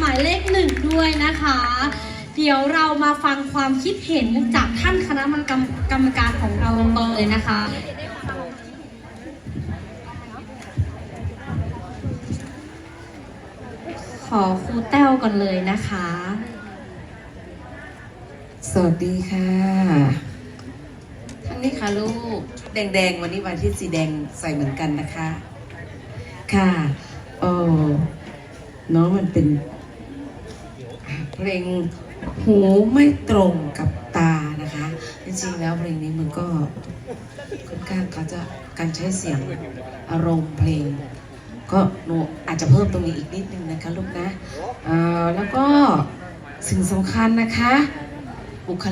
หมายเลขหนึ่งด้วยนะคะ เดี๋ยวเรามาฟังความคิดเห็นจากท่านคณะกรรมกรรมการของเราตรงๆเลยนะคะขอครูแต้วก่อนเลยนะคะ สวัสดีค่ะท่านนี้ค่ะลูก แดงๆ วันนี้วันที่สีแดงใส่เหมือนกันนะคะ ค่ะเออน้องมันเป็น เพลงหูไม่ตรงกับตานะคะ จริงๆแล้วเพลงนี้มันก็ค่อนข้างเขาจะการใช้เสียงอารมณ์เพลง ก็หนูอาจจะเพิ่มตรงนี้อีกนิดนึงนะคะลูกนะแล้วก็สิ่งสำคัญนะคะบุคลิก